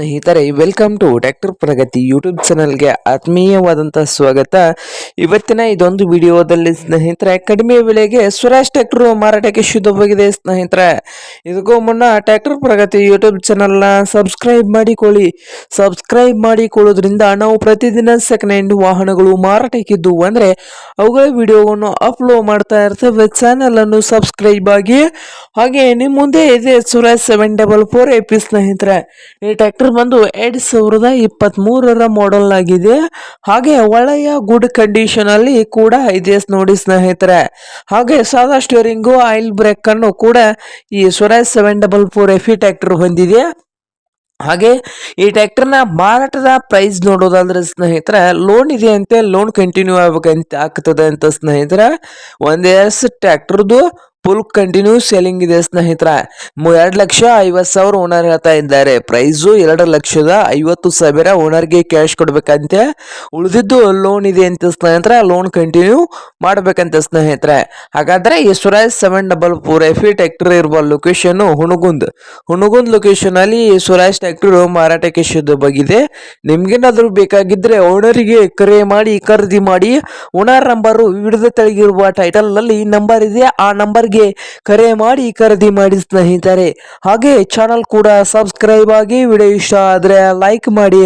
ಸ್ನೇಹಿತರೆ welcome to doctor Pragati YouTube ಚಾನಲ್ಗೆ ಆತ್ಮೀಯವಾದಂಥ ಸ್ವಾಗತ. ಇವತ್ತಿನ ಇದೊಂದು ವಿಡಿಯೋದಲ್ಲಿ ಸ್ನೇಹಿತರೆ, ಕಡಿಮೆ ಬೆಲೆಗೆ ಸ್ವರಾಜ್ ಟ್ರ್ಯಾಕ್ಟರ್ ಮಾರಾಟಕ್ಕೆ ಶುದ್ಧವಾಗಿದೆ ಸ್ನೇಹಿತರೆ. ಇದಕ್ಕೂ ಮುನ್ನ ಟ್ರ್ಯಾಕ್ಟರ್ ಪ್ರಗತಿ ಯೂಟ್ಯೂಬ್ ಚಾನಲ್ನ ಸಬ್ಸ್ಕ್ರೈಬ್ ಮಾಡಿಕೊಳ್ಳಿ. ಸಬ್ಸ್ಕ್ರೈಬ್ ಮಾಡಿಕೊಳ್ಳೋದ್ರಿಂದ ನಾವು ಪ್ರತಿದಿನ ಸೆಕೆಂಡ್ ಹ್ಯಾಂಡ್ ವಾಹನಗಳು ಮಾರಾಟಕ್ಕಿದ್ದು ಅಂದರೆ, ಅವುಗಳ ವಿಡಿಯೋವನ್ನು ಅಪ್ಲೋಡ್ ಮಾಡ್ತಾ ಇರ್ತವೆ. ಚಾನಲನ್ನು ಸಬ್ಸ್ಕ್ರೈಬ್ ಆಗಿ. ಹಾಗೆ ನಿಮ್ಮ ಮುಂದೆ ಇದೆ Swaraj seven double four A P ಸ್ನೇಹಿತರೆ. ಈ ಟ್ರ್ಯಾಕ್ಟರ್ ಬಂದು ಎರಡ್ ಸಾವಿರದ ಇಪ್ಪತ್ತ್ ಮೂರರ ಮಾಡೆಲ್ ಆಗಿದೆ. ಹಾಗೆ ಒಳ್ಳೆಯ ಗುಡ್ ಕಂಡೀಷನ್ ಅಲ್ಲಿ ಕೂಡ ಇದೆ ನೋಡಿ ಸ್ನೇಹಿತರೆ. ಹಾಗೆ ಸಾದಾ ಸ್ಟೇರಿಂಗು ಆಯಿಲ್ ಬ್ರೇಕ್ ಅನ್ನು ಕೂಡ ಈ Swaraj seven double four FE tractor ಹೊಂದಿದೆ. ಹಾಗೆ ಈ ಟ್ರ್ಯಾಕ್ಟರ್ನ ಮಾರಾಟದ ಪ್ರೈಸ್ ನೋಡೋದಾದ್ರೆ ಸ್ನೇಹಿತರೆ ಲೋನ್ ಇದೆ ಅಂತೆ ಲೋನ್ ಕಂಟಿನ್ಯೂ ಆಗ್ಬೇಕಂತ ಆಗ್ತದೆ ಅಂತ ಸ್ನೇಹಿತರೆ. ಒಂದೇ ಎಸ್ ಟ್ರ್ಯಾಕ್ಟರ್ದು ಫುಲ್ ಕಂಟಿನ್ಯೂ ಸೆಲ್ಲಿಂಗ್ ಇದೆ ಸ್ನೇಹಿತರ. ಎರಡು ಲಕ್ಷ ಐವತ್ತು ಸಾವಿರ ಓನರ್ ಹೇಳ್ತಾ ಇದ್ದಾರೆ. ಪ್ರೈಸು ಎರಡು ಲಕ್ಷದ ಐವತ್ತು ಸಾವಿರ ಓನರ್ಗೆ ಕ್ಯಾಶ್ ಕೊಡ್ಬೇಕಂತೆ. ಉಳಿದಿದ್ದು ಲೋನ್ ಇದೆ ಅಂತ ಸ್ನೇಹಿತರೆ. ಲೋನ್ ಕಂಟಿನ್ಯೂ ಮಾಡ್ಬೇಕಂತ ಸ್ನೇಹಿತರೆ. ಹಾಗಾದ್ರೆ ಈ Swaraj seven double four F tractor ಇರುವ ಲೊಕೇಶನ್ ಹುಣಗುಂದ್. ಹುಣಗುಂದ್ ಲೊಕೇಶನ್ ಅಲ್ಲಿ ಈ ಮಾರಾಟ ಟ್ರ್ಯಾಕ್ಟರ್ ಮಾರಾಟಕ್ಕೆ ಶುದ್ಧವಾಗಿದೆ ನಿಮ್ಗೇನಾದ್ರೂ ಬೇಕಾಗಿದ್ರೆ ಓನರಿಗೆ ಕರೆ ಮಾಡಿ, ಖರೀದಿ ಮಾಡಿ ಓನರ್ ನಂಬರು ವಿಡಿಯೋದ ತೆಳಗಿರುವ ಟೈಟಲ್ನಲ್ಲಿ ನಂಬರ್ ಇದೆ. ಆ ನಂಬರ್ಗೆ ಕರೆ ಮಾಡಿ ಖರೀದಿ ಮಾಡಿ ಸ್ನೇಹಿತರೆ. ಹಾಗೆ ಚಾನಲ್ ಕೂಡ ಸಬ್ಸ್ಕ್ರೈಬ್ ಆಗಿ ವಿಡಿಯೋ ಇಷ್ಟ ಆದರೆ ಲೈಕ್ ಮಾಡಿ.